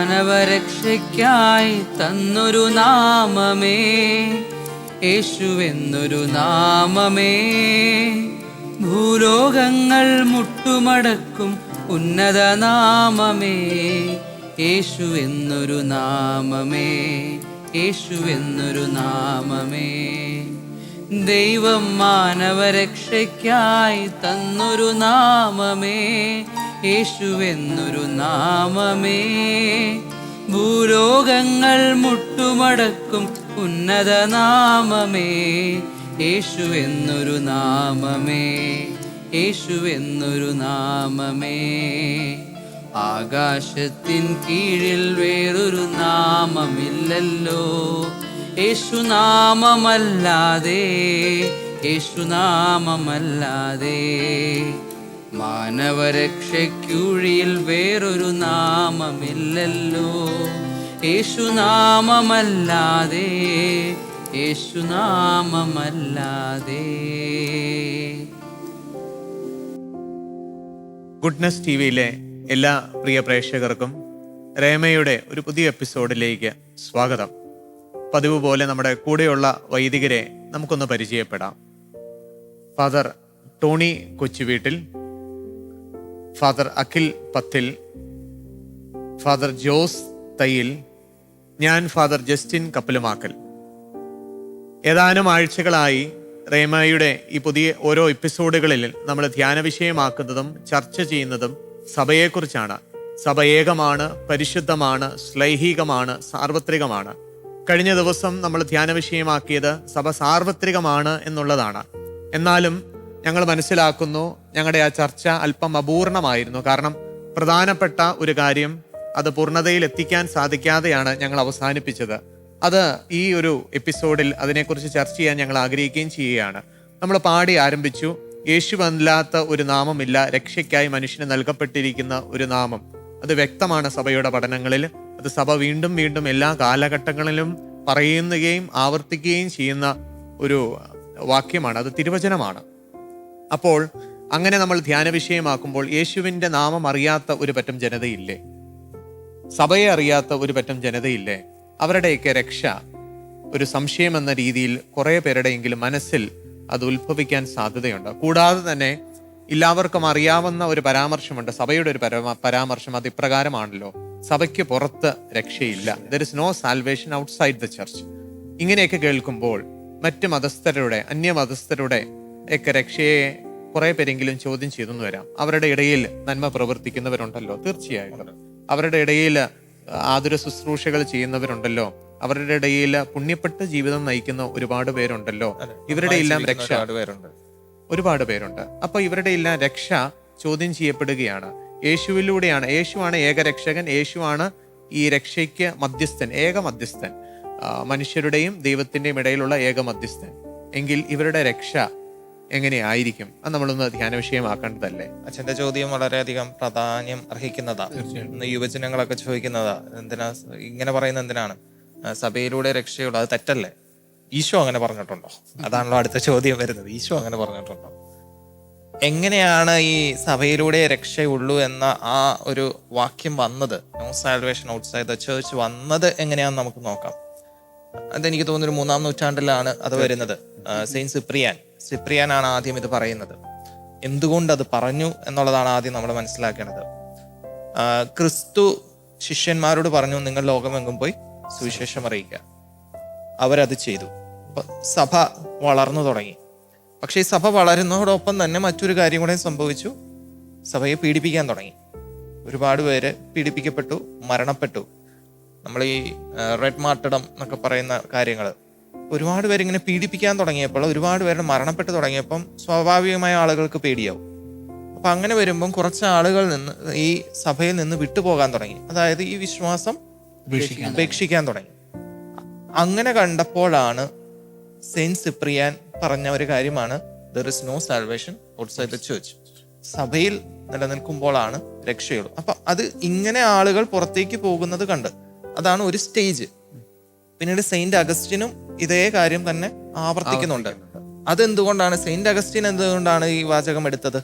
മാനവരക്ഷയ്ക്കായി തന്നൊരു നാമമേ യേശുവെന്നൊരു നാമമേ. ഭൂലോകങ്ങൾ മുട്ടുമടക്കും ഉന്നത നാമമേ യേശുവെന്നൊരു നാമമേ യേശുവെന്നൊരു നാമമേ. ദൈവം മാനവരക്ഷയ്ക്കായി തന്നൊരു നാമമേ യേശുവെന്നൊരു നാമമേ. ഭൂലോകങ്ങൾ മുട്ടുമടക്കും ഉന്നത നാമമേ. യേശുവെന്നൊരു നാമമേ. യേശുവെന്നൊരു നാമമേ. ആകാശത്തിൻ കീഴിൽ വേറൊരു നാമമില്ലല്ലോ. യേശുനാമമല്ലാതെ. യേശുനാമമല്ലാതെ. മാനവരക്ഷയ്ക്കുഴിയിൽ വേറൊരു നാമമില്ലല്ലോ. യേശുനാമമല്ലാതെ യേശുനാമമല്ലാതെ. ഗുഡ്നസ് ടി വിയിലെ എല്ലാ പ്രിയ പ്രേക്ഷകർക്കും രേമയുടെ ഒരു പുതിയ എപ്പിസോഡിലേക്ക് സ്വാഗതം. പതിവ് പോലെ നമ്മുടെ കൂടെയുള്ള വൈദികരെ നമുക്കൊന്ന് പരിചയപ്പെടാം. Father Tony Kochuveettil father Akhil Pathil father Jose Thayyil ഞാൻ ഫാദർ ജസ്റ്റിൻ കപ്പലുമാക്കൽ. ഏതാനും ആഴ്ചകളായി റേമയുടെ ഈ പുതിയ ഓരോ എപ്പിസോഡുകളിൽ നമ്മൾ ധ്യാന വിഷയമാക്കുന്നതും ചർച്ച ചെയ്യുന്നതും സഭയെക്കുറിച്ചാണ്. സഭ ഏകമാണ് പരിശുദ്ധമാണ് ശ്ലൈഹികമാണ് സാർവത്രികമാണ്. കഴിഞ്ഞ ദിവസം നമ്മൾ ധ്യാന വിഷയമാക്കിയത് സഭ സാർവത്രികമാണ് എന്നുള്ളതാണ്. എന്നാലും ഞങ്ങൾ മനസ്സിലാക്കുന്നു. ഞങ്ങളുടെ ആ ചർച്ച അല്പം അപൂർണമായിരുന്നു. കാരണം പ്രധാനപ്പെട്ട ഒരു കാര്യം അത് പൂർണതയിൽ എത്തിക്കാൻ സാധിക്കാതെയാണ് ഞങ്ങൾ അവസാനിപ്പിച്ചത്. അത് ഈ ഒരു എപ്പിസോഡിൽ അതിനെക്കുറിച്ച് ചർച്ച ചെയ്യാൻ ഞങ്ങൾ ആഗ്രഹിക്കുകയും ചെയ്യുകയാണ്. നമ്മൾ പാടി ആരംഭിച്ചു. യേശുവല്ലാത്ത ഒരു നാമമില്ല. രക്ഷയ്ക്കായി മനുഷ്യന് നൽകപ്പെട്ടിരിക്കുന്ന ഒരു നാമം. അത് വ്യക്തമാണ് സഭയുടെ പഠനങ്ങളിൽ. അത് സഭ വീണ്ടും വീണ്ടും എല്ലാ കാലഘട്ടങ്ങളിലും പറയുകയും ആവർത്തിക്കുകയും ചെയ്യുന്ന ഒരു വാക്യമാണ്. അത് തിരുവചനമാണ്. അപ്പോൾ അങ്ങനെ നമ്മൾ ധ്യാന വിഷയമാക്കുമ്പോൾ യേശുവിന്റെ നാമം അറിയാത്ത ഒരു പറ്റം ജനതയില്ലേ? സഭയെ അറിയാത്ത ഒരു പറ്റം ജനതയില്ലേ? അവരുടെയൊക്കെ രക്ഷ ഒരു സംശയം എന്ന രീതിയിൽ കുറേ പേരുടെയെങ്കിലും മനസ്സിൽ അത് ഉത്ഭവിക്കാൻ സാധ്യതയുണ്ട്. കൂടാതെ തന്നെ എല്ലാവർക്കും അറിയാവുന്ന ഒരു പരാമർശമുണ്ട്. സഭയുടെ ഒരു പരമ പരാമർശം അത് ഇപ്രകാരമാണല്ലോ. സഭയ്ക്ക് പുറത്ത് രക്ഷയില്ല. There is no salvation outside the church ഇങ്ങനെയൊക്കെ കേൾക്കുമ്പോൾ മറ്റ് മതസ്ഥരുടെ അന്യമതസ്ഥരുടെ ഒക്കെ രക്ഷയെ കുറെ പേരെങ്കിലും ചോദ്യം ചെയ്തെന്ന് വരാം. അവരുടെ ഇടയിൽ നന്മ പ്രവർത്തിക്കുന്നവരുണ്ടല്ലോ തീർച്ചയായിട്ടും. അവരുടെ ഇടയിൽ ആതുര ശുശ്രൂഷകൾ ചെയ്യുന്നവരുണ്ടല്ലോ. അവരുടെ ഇടയിൽ പുണ്യപ്പെട്ട ജീവിതം നയിക്കുന്ന ഒരുപാട് പേരുണ്ടല്ലോ. ഇവരുടെ എല്ലാം രക്ഷ. ഒരുപാട് പേരുണ്ട്. അപ്പൊ ഇവരുടെ എല്ലാം രക്ഷ ചോദ്യം ചെയ്യപ്പെടുകയാണ്. യേശുവിലൂടെയാണ് യേശുവാണ് ഏകരക്ഷകൻ യേശുവാണ് ഈ രക്ഷയ്ക്ക് മധ്യസ്ഥൻ ഏക മധ്യസ്ഥൻ. മനുഷ്യരുടെയും ദൈവത്തിന്റെയും ഇടയിലുള്ള ഏക മധ്യസ്ഥൻ. എങ്കിൽ ഇവരുടെ രക്ഷ എങ്ങനെയായിരിക്കും? അത് നമ്മളൊന്ന് ധ്യാന വിഷയമാക്കേണ്ടതല്ലേ? അച്ഛന്റെ ചോദ്യം വളരെയധികം പ്രാധാന്യം അർഹിക്കുന്നതാ. ഇന്ന് യുവജനങ്ങളൊക്കെ ചോദിക്കുന്നതാ എന്തിനാ ഇങ്ങനെ പറയുന്നത് എന്തിനാണ്? സഭയിലൂടെ രക്ഷയുള്ളൂ അത് തെറ്റല്ലേ? ഈശോ അങ്ങനെ പറഞ്ഞിട്ടുണ്ടോ? അതാണല്ലോ അടുത്ത ചോദ്യം വരുന്നത്. ഈശോ അങ്ങനെ പറഞ്ഞിട്ടുണ്ടോ? എങ്ങനെയാണ് ഈ സഭയിലൂടെ രക്ഷയുള്ളൂ എന്ന ആ ഒരു വാക്യം വന്നത്? No salvation outside the church വന്നത് എങ്ങനെയാണെന്ന് നമുക്ക് നോക്കാം. അതെനിക്ക് തോന്നുന്നു ഒരു മൂന്നാം നൂറ്റാണ്ടിലാണ് അത് വരുന്നത്. സെയിൻ സിപ്രിയാൻ സിപ്രിയാനാണ് ആദ്യം ഇത് പറയുന്നത്. എന്തുകൊണ്ട് അത് പറഞ്ഞു എന്നുള്ളതാണ് ആദ്യം നമ്മൾ മനസ്സിലാക്കേണ്ടത്. ക്രിസ്തു ശിഷ്യന്മാരോട് പറഞ്ഞു നിങ്ങൾ ലോകമെങ്ങും പോയി സുവിശേഷം അറിയിക്കുക. അവരത് ചെയ്തു. സഭ വളർന്നു തുടങ്ങി. പക്ഷേ ഈ സഭ വളരുന്നതോടൊപ്പം തന്നെ മറ്റൊരു കാര്യം കൂടെ സംഭവിച്ചു. സഭയെ പീഡിപ്പിക്കാൻ തുടങ്ങി. ഒരുപാട് പേര് പീഡിപ്പിക്കപ്പെട്ടു മരണപ്പെട്ടു. നമ്മൾ ഈ റെഡ് മാർട്ടഡം എന്നൊക്കെ പറയുന്ന കാര്യങ്ങൾ. ഒരുപാട് പേര് ഇങ്ങനെ പീഡിപ്പിക്കാൻ തുടങ്ങിയപ്പോൾ ഒരുപാട് പേര് മരണപ്പെട്ട് തുടങ്ങിയപ്പം സ്വാഭാവികമായ ആളുകൾക്ക് പേടിയാവും. അപ്പം അങ്ങനെ വരുമ്പം കുറച്ച് ആളുകൾ നിന്ന് ഈ സഭയിൽ നിന്ന് വിട്ടുപോകാൻ തുടങ്ങി. അതായത് ഈ വിശ്വാസം ഉപേക്ഷിക്കാൻ തുടങ്ങി. അങ്ങനെ കണ്ടപ്പോഴാണ് സെയിന്റ് സിപ്രിയാൻ പറഞ്ഞ ഒരു കാര്യമാണ്. There is no salvation outside the church സഭയിൽ നിലനിൽക്കുമ്പോഴാണ് രക്ഷയുള്ളൂ. അപ്പൊ അത് ഇങ്ങനെ ആളുകൾ പുറത്തേക്ക് പോകുന്നത് കണ്ട്. അതാണ് ഒരു സ്റ്റേജ്. പിന്നീട് സെയിന്റ് അഗസ്റ്റിനും ഇതേ കാര്യം തന്നെ ആവർത്തിക്കുന്നുണ്ട്. അതെന്തുകൊണ്ടാണ് സെയിന്റ് അഗസ്റ്റിൻ എന്തുകൊണ്ടാണ് ഈ വാചകം എടുത്തത്?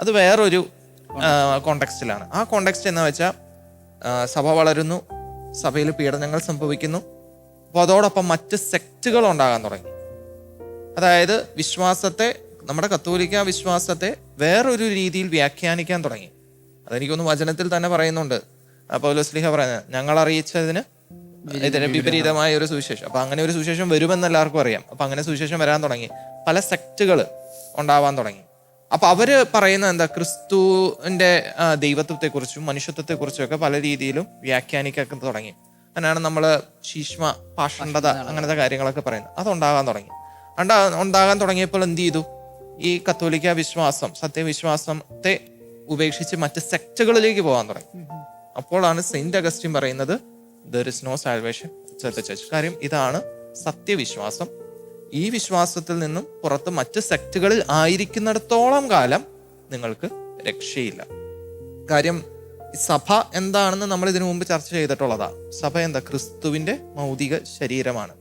അത് വേറൊരു കോണ്ടെക്സ്റ്റിലാണ്. ആ കോണ്ടെക്സ്റ്റ് എന്ന് വെച്ചാൽ സഭ വളരുന്നു സഭയിൽ പീഡനങ്ങൾ സംഭവിക്കുന്നു അപ്പോൾ അതോടൊപ്പം മറ്റ് സെക്റ്റുകൾ ഉണ്ടാകാൻ തുടങ്ങി. അതായത് വിശ്വാസത്തെ നമ്മുടെ കത്തോലിക്ക വിശ്വാസത്തെ വേറൊരു രീതിയിൽ വ്യാഖ്യാനിക്കാൻ തുടങ്ങി. അതെനിക്കൊന്ന് വചനത്തിൽ തന്നെ പറയുന്നുണ്ട്. അപ്പോൾ പൗലോസ്ലിഹ പറയുന്നത് ഞങ്ങൾ അറിയിച്ചതിന് ഇതിന് വിപരീതമായ ഒരു സുവിശേഷം. അപ്പൊ അങ്ങനെ ഒരു സുവിശേഷം വരുമെന്ന് എല്ലാവർക്കും അറിയാം. അപ്പൊ അങ്ങനെ സുവിശേഷം വരാൻ തുടങ്ങി. പല സെക്റ്റുകൾ ഉണ്ടാവാൻ തുടങ്ങി. അപ്പൊ അവർ പറയുന്ന എന്താ? ക്രിസ്തുവിന്റെ ദൈവത്വത്തെക്കുറിച്ചും മനുഷ്യത്വത്തെക്കുറിച്ചും ഒക്കെ പല രീതിയിലും വ്യാഖ്യാനിക്കാൻ തുടങ്ങി. അങ്ങനെയാണ് നമ്മൾ ശീഷ്മ പാഷണ്ഡത അങ്ങനത്തെ കാര്യങ്ങളൊക്കെ പറയുന്നത്. അതുണ്ടാകാൻ തുടങ്ങി. ഉണ്ടാ ഉണ്ടാകാൻ തുടങ്ങിയപ്പോൾ എന്ത് ചെയ്തു? ഈ കത്തോലിക്ക വിശ്വാസം സത്യവിശ്വാസത്തെ ഉപേക്ഷിച്ച് മറ്റ് സെക്റ്റുകളിലേക്ക് പോകാൻ തുടങ്ങി. അപ്പോഴാണ് സെയിന്റ് അഗസ്റ്റിൻ പറയുന്നത് there is no salvation church കാര്യം ഇതാണ് സത്യവിശ്വാസം. ഈ വിശ്വാസത്തിൽ നിന്നും പുറത്ത് മറ്റ് സെക്റ്റുകളിൽ ആയിരിക്കുന്നിടത്തോളം കാലം നിങ്ങൾക്ക് രക്ഷയില്ല. കാര്യം സഭ എന്താണെന്ന് നമ്മൾ ഇതിനു മുമ്പ് ചർച്ച ചെയ്തിട്ടുള്ളതാ. സഭ എന്താ? ക്രിസ്തുവിന്റെ മൗതിക ശരീരമാണ്.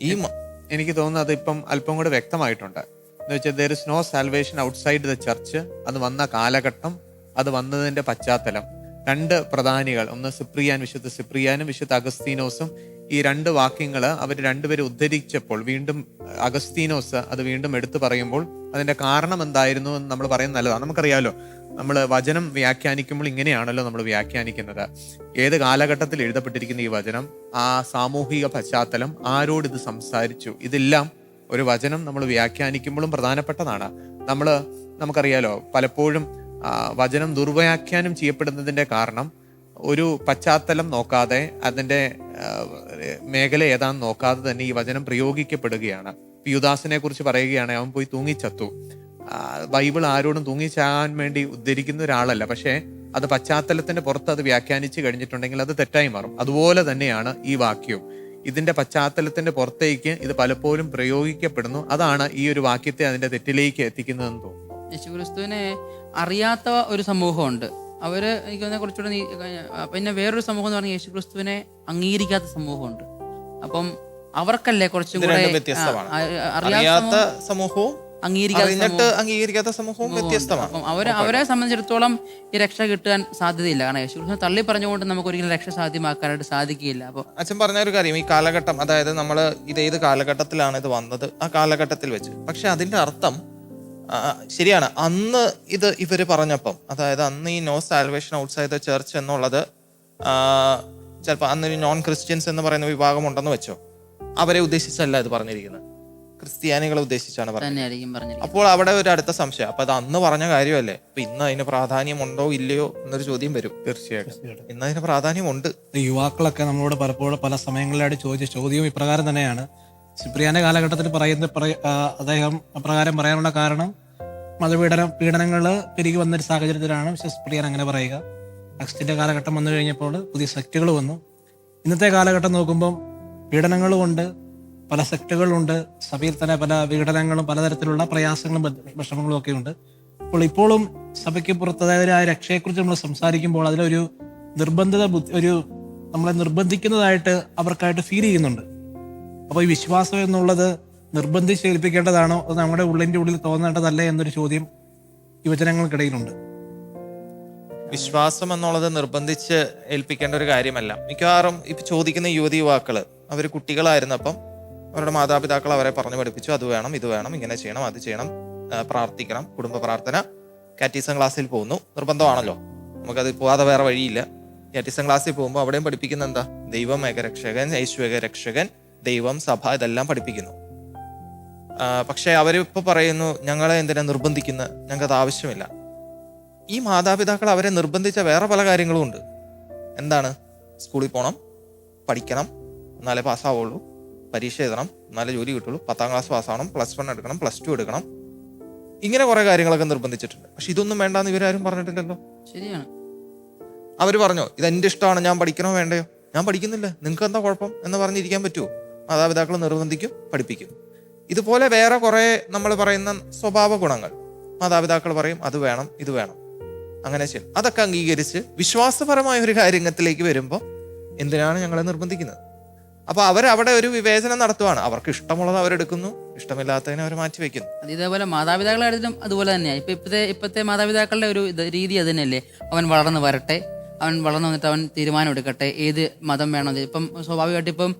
ഈ എനിക്ക് തോന്നുന്നത് അത് ഇപ്പം അല്പം കൂടെ വ്യക്തമായിട്ടുണ്ട്. എന്ന് വെച്ചാൽ there is no salvation outside the church അത് വന്ന കാലഘട്ടം അത് വന്നതിന്റെ പശ്ചാത്തലം. രണ്ട് പ്രധാനികൾ ഒന്ന് സിപ്രിയാൻ വിശുദ്ധ സിപ്രിയാനും വിശുദ്ധ അഗസ്തീനോസും. ഈ രണ്ട് വാക്യങ്ങൾ അവർ രണ്ടുപേരും ഉദ്ധരിച്ചപ്പോൾ വീണ്ടും അഗസ്തീനോസ് അത് വീണ്ടും എടുത്തു പറയുമ്പോൾ അതിന്റെ കാരണം എന്തായിരുന്നു എന്ന് നമ്മൾ പറയുന്നത് നല്ലതാണ്. നമുക്കറിയാലോ നമ്മൾ വചനം വ്യാഖ്യാനിക്കുമ്പോൾ ഇങ്ങനെയാണല്ലോ നമ്മൾ വ്യാഖ്യാനിക്കുന്നത്. ഏത് കാലഘട്ടത്തിൽ എഴുതപ്പെട്ടിരിക്കുന്ന ഈ വചനം? ആ സാമൂഹിക പശ്ചാത്തലം ആരോട് ഇത് സംസാരിച്ചു? ഇതെല്ലാം ഒരു വചനം നമ്മൾ വ്യാഖ്യാനിക്കുമ്പോഴും പ്രധാനപ്പെട്ടതാണ്. നമ്മൾ നമുക്കറിയാലോ പലപ്പോഴും വചനം ദുർവ്യാഖ്യാനം ചെയ്യപ്പെടുന്നതിന്റെ കാരണം ഒരു പശ്ചാത്തലം നോക്കാതെ അതിന്റെ മേഖല ഏതാണെന്ന് നോക്കാതെ തന്നെ ഈ വചനം പ്രയോഗിക്കപ്പെടുകയാണ്. യുദാസിനെ കുറിച്ച് പറയുകയാണ് അവൻ പോയി തൂങ്ങിച്ചത്തു. ബൈബിൾ ആരോടും തൂങ്ങിച്ചാകാൻ വേണ്ടി ഉദ്ധരിക്കുന്ന ഒരാളല്ല. പക്ഷേ അത് പശ്ചാത്തലത്തിന്റെ പുറത്ത് അത് വ്യാഖ്യാനിച്ച് കഴിഞ്ഞിട്ടുണ്ടെങ്കിൽ അത് തെറ്റായി മാറും. അതുപോലെ തന്നെയാണ് ഈ വാക്യവും. ഇതിന്റെ പശ്ചാത്തലത്തിന്റെ പുറത്തേക്ക് ഇത് പലപ്പോഴും പ്രയോഗിക്കപ്പെടുന്നു. അതാണ് ഈ ഒരു വാക്യത്തെ അതിന്റെ തെറ്റിലേക്ക് എത്തിക്കുന്നതെന്ന് തോന്നുന്നു. യേശുക്രിസ്തുവിനെ അറിയാത്ത ഒരു സമൂഹമുണ്ട്. അവർ എനിക്ക് തന്നെ കുറച്ചുകൂടെ നീ- പിന്നെ വേറൊരു സമൂഹം എന്ന് പറഞ്ഞാൽ യേശു ക്രിസ്തുവിനെ അംഗീകരിക്കാത്ത സമൂഹമുണ്ട്. അപ്പം അവർക്കല്ലേ കുറച്ചും കൂടെ അറിയാത്ത സമൂഹം സമൂഹവും അംഗീകരിക്കാത്ത സമൂഹവും വ്യത്യസ്തമാണ്. അപ്പം അവരെ അവരെ സംബന്ധിച്ചിടത്തോളം ഈ രക്ഷ കിട്ടാൻ സാധ്യതയില്ല. കാരണം യേശു യേശുക്രിസ്തു തള്ളി പറഞ്ഞുകൊണ്ട് നമുക്ക് ഒരിക്കലും രക്ഷ സാധ്യമാക്കാനായിട്ട് സാധിക്കില്ല അപ്പോൾ അച്ഛൻ പറഞ്ഞ ഒരു കാര്യം ഈ കാലഘട്ടം അതായത് നമ്മൾ ഇത് ഏത് കാലഘട്ടത്തിലാണ് ഇത് വന്നത്? ആ കാലഘട്ടത്തിൽ വെച്ച്. പക്ഷെ അതിന്റെ അർത്ഥം ശരിയാണ്. അന്ന് ഇത് ഇവർ പറഞ്ഞപ്പം അതായത് അന്ന് ഈ no salvation outside the church എന്നുള്ളത് ചിലപ്പോൾ അന്നൊരു നോൺ ക്രിസ്ത്യൻസ് എന്ന് പറയുന്ന വിഭാഗം ഉണ്ടെന്ന് വെച്ചോ. അവരെ ഉദ്ദേശിച്ചല്ല ഇത് പറഞ്ഞിരിക്കുന്നത്. ക്രിസ്ത്യാനികളെ ഉദ്ദേശിച്ചാണ് പറഞ്ഞത്. അപ്പോൾ അവിടെ ഒരു അടുത്ത സംശയം. അപ്പൊ അത് അന്ന് പറഞ്ഞ കാര്യമല്ലേ? അപ്പൊ ഇന്ന് അതിന് പ്രാധാന്യം ഉണ്ടോ ഇല്ലയോ എന്നൊരു ചോദ്യം വരും. തീർച്ചയായിട്ടും. ഇന്ന് അതിന് പ്രാധാന്യമുണ്ട്. ഉണ്ട് യുവാക്കളൊക്കെ നമ്മളോട് പലപ്പോഴും പല സമയങ്ങളിലായിട്ട് ചോദിച്ച ചോദ്യം ഇപ്രകാരം തന്നെയാണ്. സിപ്രിയാന്റെ കാലഘട്ടത്തിൽ പറയുന്ന അദ്ദേഹം അപ്രകാരം പറയാനുള്ള കാരണം മതപീഡന പീഡനങ്ങൾ പെരുകി വന്നൊരു സാഹചര്യത്തിലാണ് സിപ്രിയാൻ അങ്ങനെ പറയുക. അക്സ്റ്റിന്റെ കാലഘട്ടം വന്നു കഴിഞ്ഞപ്പോൾ പുതിയ സെക്റ്റുകൾ വന്നു. ഇന്നത്തെ കാലഘട്ടം നോക്കുമ്പം പീഡനങ്ങളും ഉണ്ട് പല സെക്റ്റുകളുണ്ട് സഭയിൽ തന്നെ പല വിഘടനങ്ങളും പലതരത്തിലുള്ള പ്രയാസങ്ങളും വിഷമങ്ങളും ഒക്കെ ഉണ്ട്. അപ്പോൾ ഇപ്പോഴും സഭയ്ക്ക് പുറത്ത് അതായത് ആ രക്ഷയെക്കുറിച്ച് നമ്മൾ സംസാരിക്കുമ്പോൾ അതിലൊരു നിർബന്ധിത ഒരു നമ്മളെ നിർബന്ധിക്കുന്നതായിട്ട് അവർക്കായിട്ട് ഫീൽ ചെയ്യുന്നുണ്ട്. അപ്പോൾ ഈ വിശ്വാസം എന്നുള്ളത് നിർബന്ധിച്ച് ഏൽപ്പിക്കേണ്ടതാണോ അത് നമ്മുടെ ഉള്ളിന്റെ ഉള്ളിൽ തോന്നേണ്ടതല്ലേ എന്നൊരു ചോദ്യം യുവജനങ്ങൾക്കിടയിലുണ്ട്. വിശ്വാസം എന്നുള്ളത് നിർബന്ധിച്ച് ഏൽപ്പിക്കേണ്ട ഒരു കാര്യമല്ല. മിക്കവാറും ഇപ്പൊ ചോദിക്കുന്ന യുവതി യുവാക്കൾ അവർ കുട്ടികളായിരുന്നപ്പം അവരുടെ മാതാപിതാക്കൾ അവരെ പറഞ്ഞു പഠിപ്പിച്ചു അത് വേണം ഇത് വേണം ഇങ്ങനെ ചെയ്യണം അത് ചെയ്യണം പ്രാർത്ഥിക്കണം കുടുംബ പ്രാർത്ഥന. കാറ്റീസം ക്ലാസ്സിൽ പോകുന്നു. നിർബന്ധമാണല്ലോ. നമുക്കത് പോവാതെ വേറെ വഴിയില്ല. കാറ്റീസം ക്ലാസ്സിൽ പോകുമ്പോൾ അവിടെയും പഠിപ്പിക്കുന്ന എന്താ? ദൈവം ഏകരക്ഷകൻ യേശു ഏകരക്ഷകൻ ദൈവം സഭ ഇതെല്ലാം പഠിപ്പിക്കുന്നു. പക്ഷെ അവരിപ്പോൾ പറയുന്നു ഞങ്ങളെ എന്തിനാ നിർബന്ധിക്കുന്ന? ഞങ്ങൾക്കത് അത് ആവശ്യമില്ല. ഈ മാതാപിതാക്കൾ അവരെ നിർബന്ധിച്ച വേറെ പല കാര്യങ്ങളും ഉണ്ട്. എന്താണ്? സ്കൂളിൽ പോകണം പഠിക്കണം എന്നാലേ പാസ്സാവുള്ളൂ പരീക്ഷ എഴുതണം എന്നാലേ ജോലി കിട്ടുള്ളൂ പത്താം ക്ലാസ് പാസ്സാവണം പ്ലസ് വൺ എടുക്കണം പ്ലസ് ടു എടുക്കണം. ഇങ്ങനെ കുറെ കാര്യങ്ങളൊക്കെ നിർബന്ധിച്ചിട്ടുണ്ട്. പക്ഷെ ഇതൊന്നും വേണ്ടാന്ന് ഇവരാരും പറഞ്ഞിട്ടില്ലല്ലോ. ശരിയാണ്. അവർ പറഞ്ഞോ ഇത് എന്റെ ഇഷ്ടമാണ് ഞാൻ പഠിക്കണോ വേണ്ടയോ? ഞാൻ പഠിക്കുന്നില്ല. നിങ്ങൾക്ക് എന്താ കുഴപ്പം? എന്ന് പറഞ്ഞിരിക്കാൻ പറ്റുമോ മാതാപിതാക്കൾ നിർബന്ധിക്കും പഠിപ്പിക്കും. ഇതുപോലെ വേറെ കുറേ നമ്മൾ പറയുന്ന സ്വഭാവ ഗുണങ്ങൾ. മാതാപിതാക്കൾ പറയും അത് വേണം ഇത് വേണം. അങ്ങനെ ചെയ്യും. അതൊക്കെ അംഗീകരിച്ച് വിശ്വാസപരമായ ഒരു കാര്യത്തിലേക്ക് വരുമ്പോൾ എന്തിനാണ് ഞങ്ങളെ നിർബന്ധിക്കുന്നത്? അപ്പൊ അവർ അവിടെ ഒരു വിവേചനം നടത്തുവാണ്. അവർക്ക് ഇഷ്ടമുള്ളത് അവരെടുക്കുന്നു ഇഷ്ടമില്ലാത്തതിനെ അവർ മാറ്റി വെക്കുന്നു ഇതേപോലെ മാതാപിതാക്കളുടെ കാര്യത്തിലും അതുപോലെ തന്നെയാണ് ഇപ്പൊ ഇപ്പത്തെ ഇപ്പത്തെ മാതാപിതാക്കളുടെ ഒരു രീതി അത് തന്നെയല്ലേ? അവൻ വളർന്നു വരട്ടെ അവൻ വളർന്നു വന്നിട്ട് അവൻ തീരുമാനം എടുക്കട്ടെ. ഏത് മതം വേണമെന്ന്. ഇപ്പം സ്വാഭാവികമായിട്ട് ഇപ്പം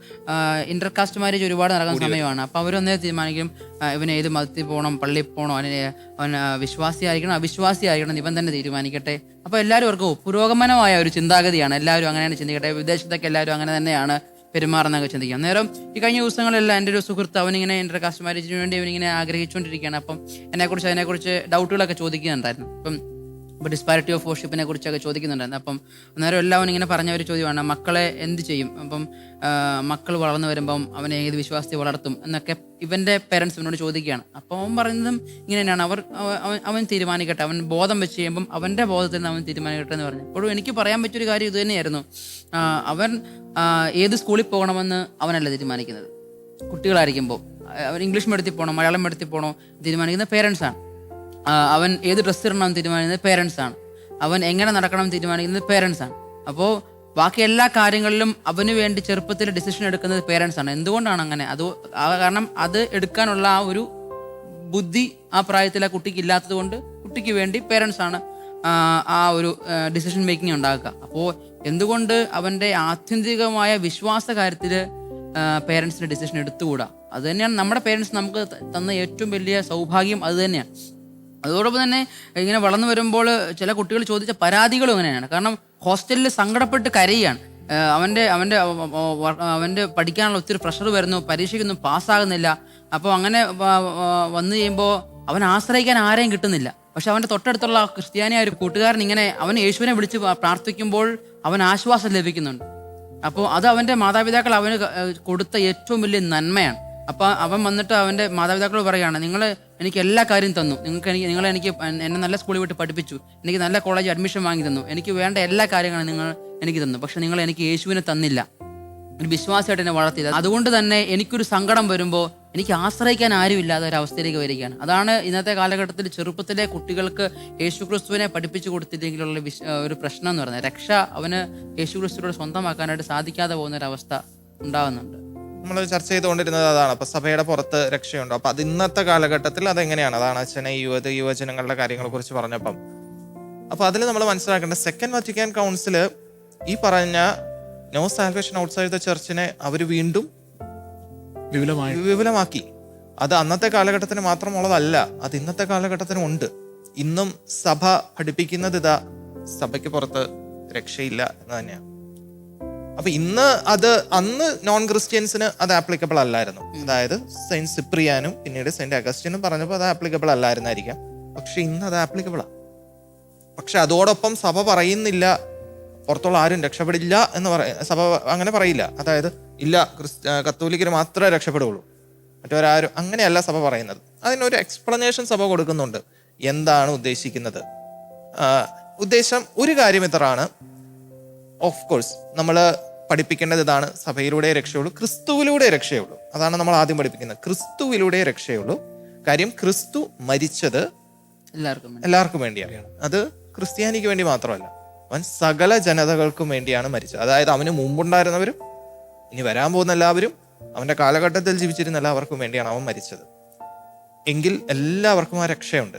ഇന്റർ കാസ്റ്റ് മാരേജ് ഒരുപാട് നടക്കുന്ന സമയമാണ്. അപ്പം അവരൊന്നേ തീരുമാനിക്കും ഇവൻ ഏത് മതത്തിൽ പോകണം പള്ളിയിൽ പോകണം അവന് അവൻ വിശ്വാസി വിശ്വാസിയായിരിക്കണം അവിശ്വാസിയായിരിക്കണം ആയിരിക്കണം ഇവൻ തന്നെ തീരുമാനിക്കട്ടെ. അപ്പോൾ എല്ലാവരും അവർക്ക് പുരോഗമനമായ ഒരു ചിന്താഗതിയാണ്. എല്ലാവരും അങ്ങനെയാണ് ചിന്തിക്കട്ടെ. വിദേശത്തൊക്കെ എല്ലാവരും അങ്ങനെ തന്നെയാണ് പെരുമാറുന്നൊക്കെ ചിന്തിക്കാം. നേരം ഈ കഴിഞ്ഞ ദിവസങ്ങളെല്ലാം എന്റെ ഒരു സുഹൃത്ത് അവനിങ്ങനെ ഇന്റർ കാസ്റ്റ് മാരേജിന് വേണ്ടി അവനിങ്ങനെ ആഗ്രഹിച്ചുകൊണ്ടിരിക്കുകയാണ്. അപ്പം എന്നെക്കുറിച്ച് അതിനെക്കുറിച്ച് ഡൗട്ടുകളൊക്കെ ചോദിക്കുന്നുണ്ടായിരുന്നു. അപ്പം ഇപ്പോൾ ഡിസ്പാരിറ്റി ഓഫ് വർഷിപ്പിനെ കുറിച്ചൊക്കെ ചോദിക്കുന്നുണ്ടായിരുന്നു അപ്പം അന്നേരം എല്ലാവരും ഇങ്ങനെ പറഞ്ഞ ഒരു ചോദ്യമാണ് മക്കളെ എന്ത് ചെയ്യും? അപ്പം മക്കൾ വളർന്നു വരുമ്പം അവനെ ഏത് വിശ്വാസത്തിൽ വളർത്തും എന്നൊക്കെ ഇവന്റെ പേരൻസ് ഇവനോട് ചോദിക്കുകയാണ്. അപ്പോൾ അവൻ പറയുന്നതും ഇങ്ങനെ തന്നെയാണ് അവർ അവൻ തീരുമാനിക്കട്ടെ. അവൻ ബോധം വെച്ച് കഴിയുമ്പം അവന്റെ ബോധത്തിൽ നിന്ന് അവൻ തീരുമാനിക്കട്ടെ എന്ന് പറഞ്ഞു. അപ്പോഴും എനിക്ക് പറയാൻ പറ്റിയൊരു കാര്യം ഇത് തന്നെയായിരുന്നു. അവൻ ഏത് സ്കൂളിൽ പോകണമെന്ന് അവനല്ല തീരുമാനിക്കുന്നത്. കുട്ടികളായിരിക്കുമ്പോൾ അവൻ ഇംഗ്ലീഷ് മീഡിയത്തിൽ പോകണോ മലയാളം മീഡിയത്തിൽ പോകണോ തീരുമാനിക്കുന്ന പേരൻസാണ് അവൻ ഏത് ഡ്രസ്സ് ഇടണം തീരുമാനിക്കുന്നത് പേരൻസ് ആണ്. അവൻ എങ്ങനെ നടക്കണം തീരുമാനിക്കുന്നത് പേരൻസ് ആണ്. അപ്പോൾ ബാക്കി എല്ലാ കാര്യങ്ങളിലും അവന് വേണ്ടി ചെറുപ്പത്തിൽ ഡിസിഷൻ എടുക്കുന്നത് പേരൻസ് ആണ്. എന്തുകൊണ്ടാണ് അങ്ങനെ? അത് കാരണം അത് എടുക്കാനുള്ള ആ ഒരു ബുദ്ധി ആ പ്രായത്തിൽ ആ കുട്ടിക്ക് ഇല്ലാത്തത് കൊണ്ട് കുട്ടിക്ക് വേണ്ടി പേരൻസ് ആണ് ആ, ഒരു ഡിസിഷൻ മേക്കിംഗ് ഉണ്ടാക്കുക. അപ്പോൾ എന്തുകൊണ്ട് അവന്റെ ആത്യന്തികമായ വിശ്വാസ കാര്യത്തിൽ പേരൻസിന്റെ ഡിസിഷൻ എടുത്തുകൂടാ? അത് തന്നെയാണ് നമ്മുടെ പേരൻസ് നമുക്ക് തന്ന ഏറ്റവും വലിയ സൗഭാഗ്യം അത് തന്നെയാണ്. അതോടൊപ്പം തന്നെ ഇങ്ങനെ വളർന്നു വരുമ്പോൾ ചില കുട്ടികൾ ചോദിച്ച പരാതികളും അങ്ങനെയാണ് കാരണം ഹോസ്റ്റലിൽ സങ്കടപ്പെട്ട് കരയുകയാണ്. അവന്റെ അവന്റെ അവ- അവ- അവന്റെ പഠിക്കാനുള്ള ഒത്തിരി പ്രഷർ വരുന്നു പരീക്ഷയ്ക്കൊന്നും പാസ്സാകുന്നില്ല. അപ്പോൾ അങ്ങനെ വന്നു കഴിയുമ്പോൾ അവൻ ആശ്രയിക്കാൻ ആരെയും കിട്ടുന്നില്ല. പക്ഷെ അവന്റെ തൊട്ടടുത്തുള്ള ക്രിസ്ത്യാനിയായ ഒരു കൂട്ടുകാരൻ ഇങ്ങനെ അവൻ യേശുവിനെ വിളിച്ച് പ്രാർത്ഥിക്കുമ്പോൾ അവൻ ആശ്വാസം ലഭിക്കുന്നുണ്ട്. അപ്പോൾ അത് അവന്റെ മാതാപിതാക്കൾ അവന് കൊടുത്ത ഏറ്റവും വലിയ നന്മയാണ്. അപ്പോൾ അവൻ വന്നിട്ട് അവന്റെ മാതാപിതാക്കളോട് പറയുകയാണ് നിങ്ങൾ എനിക്ക് എല്ലാ കാര്യം തന്നു. നിങ്ങൾക്ക് എനിക്ക് നിങ്ങൾ എനിക്ക് എന്നെ നല്ല സ്കൂളിൽ വിട്ട് പഠിപ്പിച്ചു. എനിക്ക് നല്ല കോളേജ് അഡ്മിഷൻ വാങ്ങി തന്നു. എനിക്ക് വേണ്ട എല്ലാ കാര്യങ്ങളും നിങ്ങൾ എനിക്ക് തന്നു. പക്ഷെ നിങ്ങൾ എനിക്ക് യേശുവിനെ തന്നില്ല. ഒരു വിശ്വാസമായിട്ട് എന്നെ വളർത്തിയത്. അതുകൊണ്ട് തന്നെ എനിക്കൊരു സങ്കടം വരുമ്പോൾ എനിക്ക് ആശ്രയിക്കാൻ ആരുമില്ലാത്ത ഒരു അവസ്ഥയിലേക്ക് വരികയാണ്. അതാണ് ഇന്നത്തെ കാലഘട്ടത്തിൽ ചെറുപ്പത്തിലെ കുട്ടികൾക്ക് യേശുക്രിസ്തുവിനെ പഠിപ്പിച്ചു കൊടുത്തില്ലെങ്കിലുള്ള വിശ് ഒരു പ്രശ്നം എന്ന് പറയുന്നത് രക്ഷ അവന് യേശുക്രിസ്തുവിനോട് സ്വന്തമാക്കാനായിട്ട് സാധിക്കാതെ പോകുന്ന ഒരു അവസ്ഥ ഉണ്ടാകുന്നുണ്ട്. നമ്മൾ ചർച്ച ചെയ്തുകൊണ്ടിരുന്നത് അതാണ്. അപ്പൊ സഭയുടെ പുറത്ത് രക്ഷയുണ്ടോ. അപ്പൊ അത് ഇന്നത്തെ കാലഘട്ടത്തിൽ അതെങ്ങനെയാണ്? അതാണ് അച്ഛനെ യുവത യുവജനങ്ങളുടെ കാര്യങ്ങളെ കുറിച്ച് പറഞ്ഞപ്പം. അപ്പൊ അതിൽ നമ്മൾ മനസ്സിലാക്കേണ്ട സെക്കൻഡ് വത്തിക്കാൻ കൗൺസിൽ ഈ പറഞ്ഞ നോ സാൽവേഷൻ ഔട്ട്സൈഡ് ദ ചർച്ചിനെ അവർ വീണ്ടും വിപുലമായി വിപുലമാക്കി. അത് അന്നത്തെ കാലഘട്ടത്തിന് മാത്രമുള്ളതല്ല അത് ഇന്നത്തെ കാലഘട്ടത്തിനും ഉണ്ട്. ഇന്നും സഭ പഠിപ്പിക്കുന്നത് ഇതാ സഭയ്ക്ക് പുറത്ത് രക്ഷയില്ല എന്ന് തന്നെയാണ്. അപ്പൊ ഇന്ന് അത് അന്ന് നോൺ ക്രിസ്ത്യൻസിന് അത് ആപ്ലിക്കബിൾ അല്ലായിരുന്നു. അതായത് സെയിന്റ് സിപ്രിയാനും പിന്നീട് സെയിന്റ് അഗസ്റ്റിനും പറഞ്ഞപ്പോൾ അത് ആപ്ലിക്കബിൾ അല്ലായിരുന്നായിരിക്കാം. പക്ഷെ ഇന്ന് അത് ആപ്ലിക്കബിളാണ് പക്ഷെ അതോടൊപ്പം സഭ പറയുന്നില്ല. പുറത്തുള്ള ആരും രക്ഷപ്പെടില്ല എന്ന് പറയ സഭ അങ്ങനെ പറയില്ല. അതായത് ഇല്ല ക്രിസ്ത്യ കത്തോലിക്കര് മാത്രമേ രക്ഷപ്പെടുകയുള്ളൂ മറ്റൊരാരും അങ്ങനെയല്ല സഭ പറയുന്നത്. അതിനൊരു എക്സ്പ്ലനേഷൻ സഭ കൊടുക്കുന്നുണ്ട്. എന്താണ് ഉദ്ദേശിക്കുന്നത്? ഉദ്ദേശം ഒരു കാര്യം ഇത്രയാണ്. ഓഫ് കോഴ്സ് നമ്മൾ പഠിപ്പിക്കേണ്ടത് ഇതാണ്. സഭയിലൂടെ രക്ഷയുള്ളൂ ക്രിസ്തുവിലൂടെ രക്ഷയുള്ളൂ. അതാണ് നമ്മൾ ആദ്യം പഠിപ്പിക്കുന്നത്. ക്രിസ്തുവിലൂടെ രക്ഷയുള്ളൂ. കാര്യം ക്രിസ്തു മരിച്ചത് എല്ലാവർക്കും. എല്ലാവർക്കും വേണ്ടിയാണ്. അത് ക്രിസ്ത്യാനിക്ക് വേണ്ടി മാത്രമല്ല അവൻ സകല ജനതകൾക്കും വേണ്ടിയാണ് മരിച്ചത്. അതായത് അവന് മുമ്പുണ്ടായിരുന്നവരും ഇനി വരാൻ പോകുന്ന എല്ലാവരും അവന്റെ കാലഘട്ടത്തിൽ ജീവിച്ചിരുന്ന എല്ലാവർക്കും വേണ്ടിയാണ് അവൻ മരിച്ചത്. എങ്കിൽ എല്ലാവർക്കും ആ രക്ഷയുണ്ട്.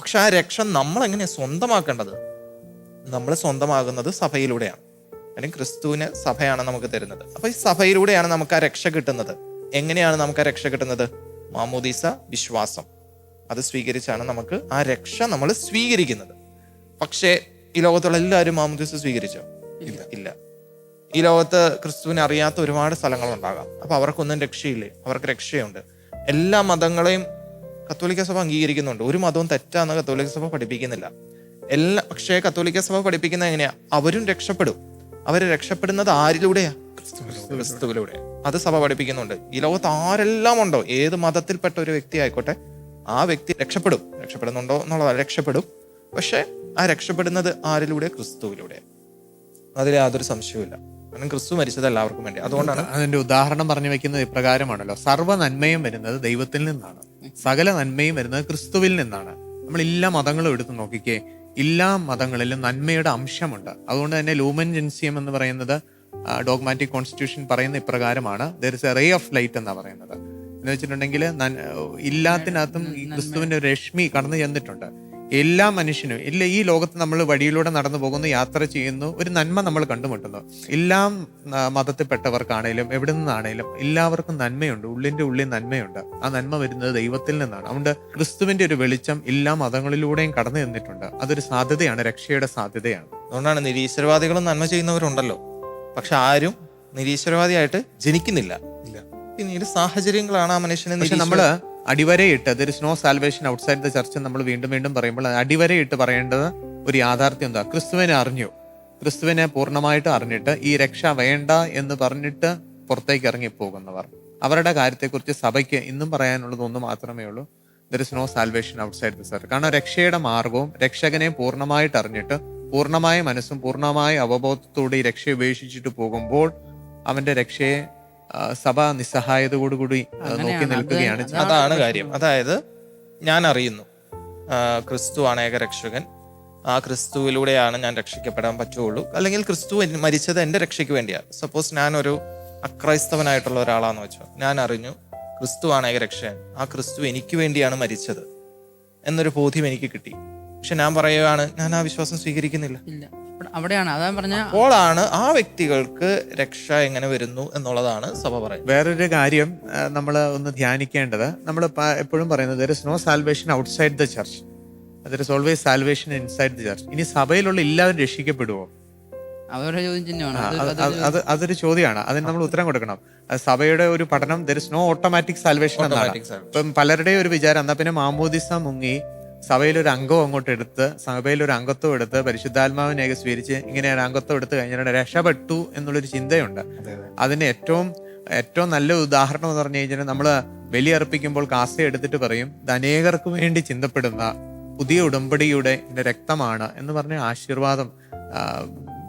പക്ഷെ ആ രക്ഷ നമ്മൾ എങ്ങനെയാണ് സ്വന്തമാക്കേണ്ടത്? നമ്മൾ സ്വന്തമാകുന്നത് സഭയിലൂടെയാണ്. അല്ലെങ്കിൽ ക്രിസ്തുവിന് സഭയാണ് നമുക്ക് തരുന്നത്. അപ്പൊ ഈ സഭയിലൂടെയാണ് നമുക്ക് ആ രക്ഷ കിട്ടുന്നത്. എങ്ങനെയാണ് നമുക്ക് ആ രക്ഷ കിട്ടുന്നത്? മാമോദീസ വിശ്വാസം. അത് സ്വീകരിച്ചാണ് നമുക്ക് ആ രക്ഷ നമ്മൾ സ്വീകരിക്കുന്നത്. പക്ഷേ ഈ ലോകത്തുള്ള എല്ലാവരും മാമോദീസ സ്വീകരിച്ചോ? ഇല്ല. ഇല്ല. ഈ ലോകത്ത് ക്രിസ്തുവിനെ അറിയാത്ത ഒരുപാട് സ്ഥലങ്ങളുണ്ടാകാം അപ്പൊ അവർക്കൊന്നും രക്ഷയില്ലേ? അവർക്ക് രക്ഷയുണ്ട്. എല്ലാ മതങ്ങളെയും കത്തോലിക്ക സഭ അംഗീകരിക്കുന്നുണ്ട്. ഒരു മതവും തെറ്റാന്ന് കത്തോലിക്ക സഭ പഠിപ്പിക്കുന്നില്ല. എല്ലാ പക്ഷേ കത്തോലിക്ക സഭ പഠിപ്പിക്കുന്ന എങ്ങനെയാ? അവരും രക്ഷപ്പെടും. അവർ രക്ഷപ്പെടുന്നത് ആരിലൂടെയാ? ക്രിസ്തുവിലൂടെ. അത് സഭ പഠിപ്പിക്കുന്നുണ്ട്. ഈ ലോകത്ത് ആരെല്ലാം ഉണ്ടോ? ഏത് മതത്തിൽപ്പെട്ട ഒരു വ്യക്തി ആയിക്കോട്ടെ ആ വ്യക്തി രക്ഷപ്പെടും. രക്ഷപ്പെടുന്നുണ്ടോ എന്നുള്ളതല്ല രക്ഷപ്പെടും? പക്ഷെ ആ രക്ഷപ്പെടുന്നത് ആരിലൂടെ? ക്രിസ്തുവിലൂടെ. അതിൽ യാതൊരു സംശയവുമില്ല. കാരണം ക്രിസ്തു മരിച്ചത് എല്ലാവർക്കും വേണ്ടി. അതുകൊണ്ടാണ് അതിന്റെ ഉദാഹരണം പറഞ്ഞു വെക്കുന്നത് ഇപ്രകാരമാണല്ലോ. സർവ നന്മയും വരുന്നത് ദൈവത്തിൽ നിന്നാണ്. സകല നന്മയും വരുന്നത് ക്രിസ്തുവിൽ നിന്നാണ്. നമ്മൾ എല്ലാ മതങ്ങളും എടുത്ത് നോക്കിക്കേ എല്ലാ മതങ്ങളിലും നന്മയുടെ അംശമുണ്ട്. അതുകൊണ്ട് തന്നെ ലൂമൻ ജെൻസിയം എന്ന് പറയുന്നത് ഡോഗ്മാറ്റിക് കോൺസ്റ്റിറ്റ്യൂഷൻ പറയുന്ന ഇപ്രകാരമാണ്. There is a ray of light എന്നാണ് പറയുന്നത്. എന്ന് വെച്ചിട്ടുണ്ടെങ്കിൽ ഇല്ലാത്തിനകത്തും ഈ ക്രിസ്തുവിന്റെ ഒരു രശ്മി കടന്നു ചെന്നിട്ടുണ്ട്. എല്ലാ മനുഷ്യനും ഇല്ല ഈ ലോകത്ത് നമ്മൾ വഴിയിലൂടെ നടന്നു പോകുന്നു യാത്ര ചെയ്യുന്നു ഒരു നന്മ നമ്മൾ കണ്ടുമുട്ടുന്നു. എല്ലാ മതത്തിൽപ്പെട്ടവർക്കാണേലും എവിടെ നിന്നാണേലും എല്ലാവർക്കും നന്മയുണ്ട് ഉള്ളിന്റെ ഉള്ളിൽ നന്മയുണ്ട്. ആ നന്മ വരുന്നത് ദൈവത്തിൽ നിന്നാണ്. അതുകൊണ്ട് ക്രിസ്തുവിന്റെ ഒരു വെളിച്ചം എല്ലാ മതങ്ങളിലൂടെയും കടന്നു ചെന്നിട്ടുണ്ട് അതൊരു സാധ്യതയാണ് രക്ഷയുടെ സാധ്യതയാണ്. അതുകൊണ്ടാണ് നിരീശ്വരവാദികളും നന്മ ചെയ്യുന്നവരുണ്ടല്ലോ. പക്ഷെ ആരും നിരീശ്വരവാദിയായിട്ട് ജനിക്കുന്നില്ല. പിന്നീട് സാഹചര്യങ്ങളാണ് ആ മനുഷ്യനെ പക്ഷെ നമ്മൾ അടിവരയിട്ട് there is no salvation outside the church നമ്മൾ വീണ്ടും വീണ്ടും പറയുമ്പോൾ അടിവരയിട്ട് പറയേണ്ടത് ഒരു യാഥാർത്ഥ്യം എന്താ? ക്രിസ്തുവിനെ അറിഞ്ഞു. ക്രിസ്തുവിനെ പൂർണമായിട്ട് അറിഞ്ഞിട്ട് ഈ രക്ഷ വേണ്ട എന്ന് പറഞ്ഞിട്ട് പുറത്തേക്ക് ഇറങ്ങി പോകുന്നവർ. അവരുടെ കാര്യത്തെക്കുറിച്ച് സഭയ്ക്ക് ഇന്നും പറയാനുള്ളത് ഒന്ന് മാത്രമേ ഉള്ളൂ. There is no salvation outside the sir കാരണം രക്ഷയുടെ മാർഗവും രക്ഷകനെ പൂർണമായിട്ട് അറിഞ്ഞിട്ട് പൂർണമായ മനസ്സും പൂർണമായ അവബോധത്തോടെ ഈ രക്ഷ ഉപേക്ഷിച്ചിട്ട് പോകുമ്പോൾ അവന്റെ രക്ഷയെ സഭ നിസ്സഹായതയോടുകൂടി നോക്കി നിൽക്കുകയാണ് അതാണ് കാര്യം. അതായത് ഞാൻ അറിയുന്നു ക്രിസ്തു ആണ് ഏകരക്ഷകൻ. ആ ക്രിസ്തുവിലൂടെയാണ് ഞാൻ രക്ഷിക്കപ്പെടാൻ പറ്റുള്ളൂ അല്ലെങ്കിൽ ക്രിസ്തു മരിച്ചത് എന്റെ രക്ഷയ്ക്ക് വേണ്ടിയാണ്. സപ്പോസ് ഞാനൊരു അക്രൈസ്തവനായിട്ടുള്ള ഒരാളാന്ന് വെച്ചോ. ഞാൻ അറിഞ്ഞു ക്രിസ്തു ആണ് ഏക രക്ഷകൻ ആ ക്രിസ്തു എനിക്ക് വേണ്ടിയാണ് മരിച്ചത്. എന്നൊരു ബോധ്യം എനിക്ക് കിട്ടി. പക്ഷെ ഞാൻ പറയുകയാണ് ഞാൻ ആ വിശ്വാസം സ്വീകരിക്കുന്നില്ല. അവിടെയാണ്. അതാ പറഞ്ഞ അപ്പോഴാണ് ആ വ്യക്തികൾക്ക് രക്ഷ എങ്ങനെ വരുന്നു എന്നുള്ളതാണ് സഭ പറയുന്നത്. വേറൊരു കാര്യം നമ്മൾ ഒന്ന് ധ്യാനിക്കേണ്ടത്. നമ്മൾ എപ്പോഴും പറയുന്നത് there is no salvation outside the church there is always salvation inside the church ഇനി സഭയിലുള്ള എല്ലാവരും രക്ഷിക്കപ്പെടുമോ അവരുടെ ചോദ്യം ചിഹ്നമാണ്. അത് അത് അതൊരു- അത് അതൊരു ചോദ്യമാണ്. അതിന് നമ്മൾ ഉത്തരം കൊടുക്കണം. സഭയുടെ ഒരു പഠനം there is no automatic salvation എന്നാണ്. Automatic salvation. ഇപ്പം പലരുടെയും ഒരു വിചാരം എന്നാ പിന്നെ മാമോദിസ മുങ്ങി സഭയിൽ ഒരു അംഗം അങ്ങോട്ട് എടുത്ത് സഭയിൽ ഒരു അംഗത്വം എടുത്ത് പരിശുദ്ധാത്മാവിനെയൊക്കെ സ്വീകരിച്ച് ഇങ്ങനെ ഒരു അംഗത്വം എടുത്ത് കഴിഞ്ഞാൽ രക്ഷപ്പെട്ടു എന്നുള്ളൊരു ചിന്തയുണ്ട്. അതിന് ഏറ്റവും ഏറ്റവും നല്ല ഉദാഹരണം എന്ന് പറഞ്ഞു കഴിഞ്ഞാൽ നമ്മൾ ബലിയർപ്പിക്കുമ്പോൾ കാസ എടുത്തിട്ട് പറയും ഇത് അനേകർക്ക് വേണ്ടി ചിന്തപ്പെടുന്ന പുതിയ ഉടമ്പടിയുടെ രക്തമാണ് എന്ന് പറഞ്ഞ ആശീർവാദം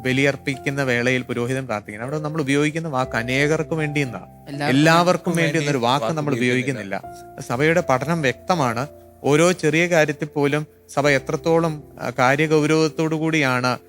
ബലിയർപ്പിക്കുന്ന വേളയിൽ പുരോഹിതൻ പ്രാർത്ഥിക്കണം. അവിടെ നമ്മൾ ഉപയോഗിക്കുന്ന വാക്ക് അനേകർക്ക് വേണ്ടി എന്നാണ്. എല്ലാവർക്കും വേണ്ടി എന്നൊരു വാക്ക് നമ്മൾ ഉപയോഗിക്കുന്നില്ല. സഭയുടെ പഠനം വ്യക്തമാണ്. ഓരോ ചെറിയ കാര്യത്തിൽ പോലും സഭ എത്രത്തോളം കാര്യഗൗരവത്തോടു കൂടിയാണ്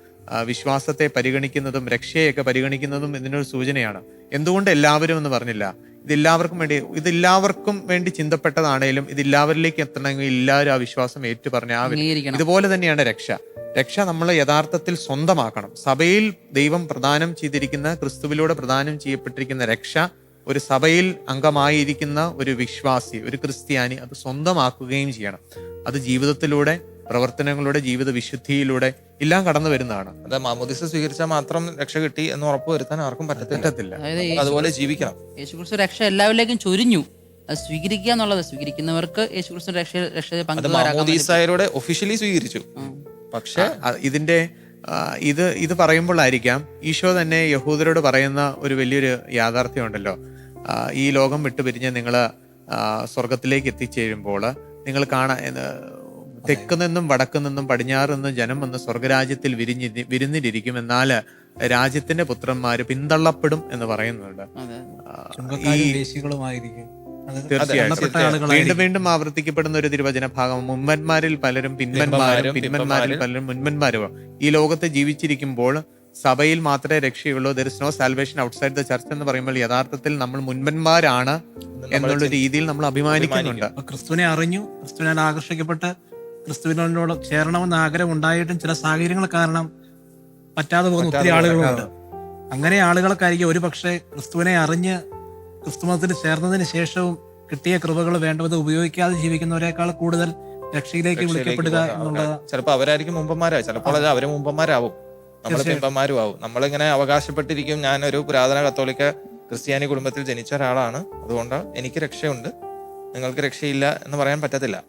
വിശ്വാസത്തെ പരിഗണിക്കുന്നതും രക്ഷയൊക്കെ പരിഗണിക്കുന്നതും ഇതിനൊരു സൂചനയാണ്. എന്തുകൊണ്ട് എല്ലാവരും എന്ന് പറഞ്ഞില്ല. ഇതെല്ലാവർക്കും വേണ്ടി ഇതെല്ലാവർക്കും വേണ്ടി ചിന്തപ്പെട്ടതാണേലും ഇതെല്ലാവരിലേക്ക് എത്തണമെങ്കിൽ എല്ലാവരും ആ വിശ്വാസം ഏറ്റു പറഞ്ഞ ആ ഇതുപോലെ തന്നെയാണ് രക്ഷ. രക്ഷ നമ്മൾ യഥാർത്ഥത്തിൽ സ്വന്തമാക്കണം. സഭയിൽ ദൈവം പ്രദാനം ചെയ്തിരിക്കുന്ന ക്രിസ്തുവിലൂടെ പ്രദാനം ചെയ്യപ്പെട്ടിരിക്കുന്ന രക്ഷ ഒരു സഭയിൽ അംഗമായിരിക്കുന്ന ഒരു വിശ്വാസി ഒരു ക്രിസ്ത്യാനി അത് സ്വന്തമാക്കുകയും ചെയ്യണം. അത് ജീവിതത്തിലൂടെ പ്രവർത്തനങ്ങളുടെ ജീവിത വിശുദ്ധിയിലൂടെ എല്ലാം കടന്നു വരുന്നതാണ്. അത് മാമോദിസ സ്വീകരിച്ചാൽ മാത്രം രക്ഷ കിട്ടി എന്ന് ഉറപ്പ് വരുത്താൻ ആർക്കും പറ്റത്തില്ല. അതുപോലെ ജീവിക്കണം. യേശുക്രിസ്തു രക്ഷ എല്ലാവരിലേക്കും ചൊരിഞ്ഞു. അത് സ്വീകരിക്കുക എന്നുള്ളത് സ്വീകരിക്കുന്നവർക്ക് യേശുക്രിസ്തു രക്ഷ രക്ഷ ഒഫീഷ്യലി സ്വീകരിച്ചു. പക്ഷെ ഇതിന്റെ ഇത് ഇത് പറയുമ്പോഴായിരിക്കാം ഈശോ തന്നെ യഹൂദരോട് പറയുന്ന ഒരു വലിയൊരു യാഥാർത്ഥ്യമുണ്ടല്ലോ. ഈ ലോകം വിട്ടുപിരിഞ്ഞ് നിങ്ങൾ സ്വർഗത്തിലേക്ക് എത്തിച്ചേരുമ്പോൾ നിങ്ങൾ കാണാൻ തെക്ക് നിന്നും വടക്കു നിന്നും പടിഞ്ഞാറ് നിന്നും ജനം വന്ന് സ്വർഗരാജ്യത്തിൽ വിരിഞ്ഞി വിരുന്നിലിരിക്കും എന്നാൽ രാജ്യത്തിന്റെ പുത്രന്മാര് പിന്തള്ളപ്പെടും എന്ന് പറയുന്നുണ്ട്. ഈ വീണ്ടും വീണ്ടും ആവർത്തിക്കപ്പെടുന്ന ഒരു തിരുവചന ഭാഗം മുമ്പന്മാരിൽ പലരും പിന്മന്മാരും പിന്മന്മാരും, പിന്മന്മാരിൽ പലരും മുൻപന്മാരും ഈ ലോകത്ത് ജീവിച്ചിരിക്കുമ്പോൾ സഭയിൽ മാത്രമേ രക്ഷയുള്ളൂ. There is no salvation outside the church എന്ന് പറയുമ്പോൾ യഥാർത്ഥത്തിൽ നമ്മൾ മുൻപന്മാരാണ് എന്നുള്ള രീതിയിൽ നമ്മൾ അഭിമാനിക്കുന്നുണ്ട്. ക്രിസ്തുവിനെ അറിഞ്ഞു ക്രിസ്തുവിനാൽ ആകർഷിക്കപ്പെട്ട് ക്രിസ്തുവിനോട് ചേരണമെന്ന് ആഗ്രഹം ഉണ്ടായിട്ടും ചില സാഹചര്യങ്ങൾ കാരണം പറ്റാതെ പോകുന്ന ഒത്തിരി ആളുകളുണ്ട്. അങ്ങനെ ആളുകൾക്കായിരിക്കും ഒരു പക്ഷേ ക്രിസ്തുവിനെ അറിഞ്ഞ് ക്രിസ്തുമതത്തിൽ ചേർന്നതിന് ശേഷവും കിട്ടിയ കൃപകൾ വേണ്ടത് ഉപയോഗിക്കാതെ ജീവിക്കുന്നവരെക്കാൾ കൂടുതൽ രക്ഷയിലേക്ക് വിളിക്കപ്പെടുക എന്നുള്ളത് ചിലപ്പോൾ അവരായിരിക്കും മുമ്പന്മാരാവും. ചിലപ്പോൾ അത് അവർ മുമ്പന്മാരാവും. നമ്മൾ പിമ്പന്മാരും ആവും നമ്മളിങ്ങനെ അവകാശപ്പെട്ടിരിക്കും. ഞാനൊരു പുരാതന കത്തോലിക്ക ക്രിസ്ത്യാനി കുടുംബത്തിൽ ജനിച്ച ഒരാളാണ്. അതുകൊണ്ട് എനിക്ക് രക്ഷയുണ്ട്. നിങ്ങൾക്ക് രക്ഷയില്ല എന്ന് പറയാൻ പറ്റത്തില്ല.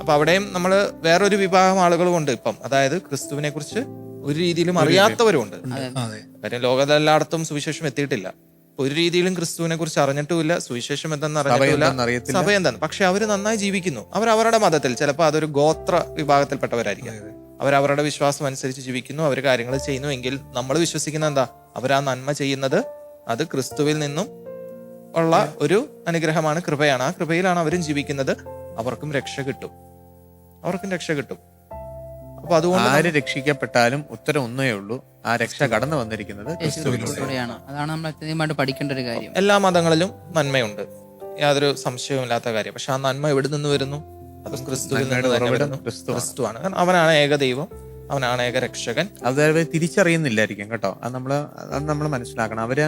അപ്പൊ അവിടെയും നമ്മൾ വേറൊരു വിഭാഗം ആളുകളുമുണ്ട് ഇപ്പം. അതായത് ക്രിസ്തുവിനെ കുറിച്ച് ഒരു രീതിയിലും അറിയാത്തവരുമുണ്ട്. അതെ. കാര്യം ലോകത്തെല്ലായിടത്തും സുവിശേഷം എത്തിയിട്ടില്ല. ഒരു രീതിയിലും ക്രിസ്തുവിനെ കുറിച്ച് അറിഞ്ഞിട്ടുമില്ല സുവിശേഷം എന്തെന്ന് അറിഞ്ഞിട്ടില്ല സഭ എന്താണ്? പക്ഷെ അവർ നന്നായി ജീവിക്കുന്നു. അവർ അവരുടെ മതത്തിൽ ചിലപ്പോൾ അതൊരു ഗോത്ര വിഭാഗത്തിൽപ്പെട്ടവരായിരിക്കും. അവർ അവരുടെ വിശ്വാസം അനുസരിച്ച് ജീവിക്കുന്നു അവർ കാര്യങ്ങൾ ചെയ്യുന്നു. എങ്കിൽ നമ്മൾ വിശ്വസിക്കുന്ന എന്താ? അവർ ആ നന്മ ചെയ്യുന്നത് അത് ക്രിസ്തുവിൽ നിന്നും ഉള്ള ഒരു അനുഗ്രഹമാണ് കൃപയാണ്. ആ കൃപയിലാണ് അവരും ജീവിക്കുന്നത്. അവർക്കും രക്ഷ കിട്ടും. അവർക്കും രക്ഷ കിട്ടും. അപ്പൊ അതുകൊണ്ട് ആര് രക്ഷിക്കപ്പെട്ടാലും ഉത്തരം ഒന്നേ ഉള്ളൂ. ആ രക്ഷ കടന്നു വന്നിരിക്കുന്നത് ക്രിസ്തുവിലൂടെയാണ്. അതാണ് നമ്മൾ അത്യധികമായിട്ട് പഠിക്കേണ്ട ഒരു കാര്യം. എല്ലാ മതങ്ങളിലും നന്മയുണ്ട്. യാതൊരു സംശയവുമില്ലാത്ത കാര്യം. പക്ഷെ ആ നന്മ എവിടെ നിന്ന് വരുന്നു? അത് ക്രിസ്തുവിൽ നിന്ന് തന്നെ വരുന്നു. ക്രിസ്തുവാണ്. ക്രിസ്തുവാണ്. കാരണം അവനാണ് ഏകദൈവം അവനാണ് ഏക രക്ഷകൻ അത് അവർ തിരിച്ചറിയുന്നില്ലായിരിക്കും കേട്ടോ. അത് നമ്മൾ അത് നമ്മൾ മനസ്സിലാക്കണം. അവർ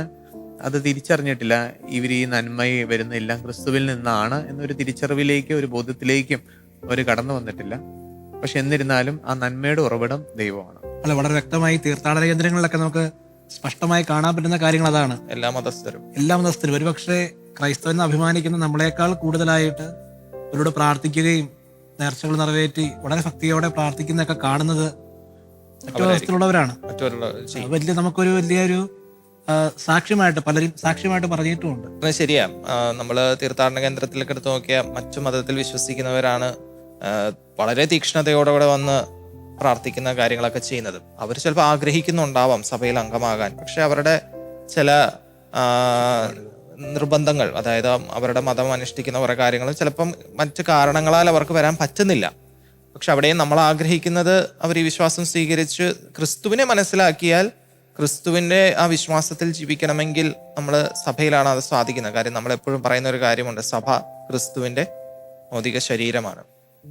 അത് തിരിച്ചറിഞ്ഞിട്ടില്ല. ഇവർ ഈ നന്മ വരുന്ന എല്ലാം ക്രിസ്തുവിൽ നിന്നാണ് എന്നൊരു തിരിച്ചറിവിലേക്കും ഒരു ബോധ്യത്തിലേക്കും അവർ കടന്നു വന്നിട്ടില്ല. പക്ഷെ എന്നിരുന്നാലും ആ നന്മയുടെ ഉറവിടം ദൈവമാണ്. അല്ല വളരെ വ്യക്തമായി തീർത്ഥാടന കേന്ദ്രങ്ങളിലൊക്കെ നമുക്ക് സ്പഷ്ടമായി കാണാൻ പറ്റുന്ന കാര്യങ്ങൾ അതാണ്. എല്ലാ മതസ്ഥരും. എല്ലാ മതസ്ഥരും. ഒരുപക്ഷെ ക്രൈസ്തവെന്ന് അഭിമാനിക്കുന്ന നമ്മളെക്കാൾ കൂടുതലായിട്ട് അവരോട് പ്രാർത്ഥിക്കുകയും നേർച്ചകൾ നിറവേറ്റി വളരെ ശക്തിയോടെ പ്രാർത്ഥിക്കുന്നതൊക്കെ കാണുന്നത് മറ്റു മതസ്ഥരുള്ളവരാണ് മറ്റുള്ള ചെയ്യും അത് വലിയ നമുക്കൊരു വലിയൊരു സാക്ഷ്യമായിട്ട് പലരും സാക്ഷ്യമായിട്ട് പറഞ്ഞിട്ടുമുണ്ട്. അത് ശരിയാ. ആ, നമ്മൾ തീർത്ഥാടന കേന്ദ്രത്തിലേക്ക് എടുത്ത് നോക്കിയാൽ മറ്റു മതത്തിൽ വിശ്വസിക്കുന്നവരാണ് വളരെ തീക്ഷ്ണതയോടെ വന്ന് പ്രാർത്ഥിക്കുന്ന കാര്യങ്ങളൊക്കെ ചെയ്യുന്നത്. അവർ ചിലപ്പോൾ ആഗ്രഹിക്കുന്നുണ്ടാവാം സഭയിൽ അംഗമാകാൻ. പക്ഷെ അവരുടെ ചില നിർബന്ധങ്ങൾ അതായത് അവരുടെ മതം അനുഷ്ഠിക്കുന്ന കുറേ കാര്യങ്ങൾ ചിലപ്പം മറ്റ് കാരണങ്ങളാൽ അവർക്ക് വരാൻ പറ്റുന്നില്ല. പക്ഷെ അവിടെയും നമ്മൾ ആഗ്രഹിക്കുന്നത് അവർ ഈ വിശ്വാസം സ്വീകരിച്ച് ക്രിസ്തുവിനെ മനസ്സിലാക്കിയാൽ ക്രിസ്തുവിന്റെ ആ വിശ്വാസത്തിൽ ജീവിക്കണമെങ്കിൽ നമ്മൾ സഭയിലാണ് അത് സാധിക്കുന്നത്. കാര്യം നമ്മൾ എപ്പോഴും പറയുന്ന ഒരു കാര്യമുണ്ട് സഭ ക്രിസ്തുവിന്റെ ഭൗതിക ശരീരമാണ്.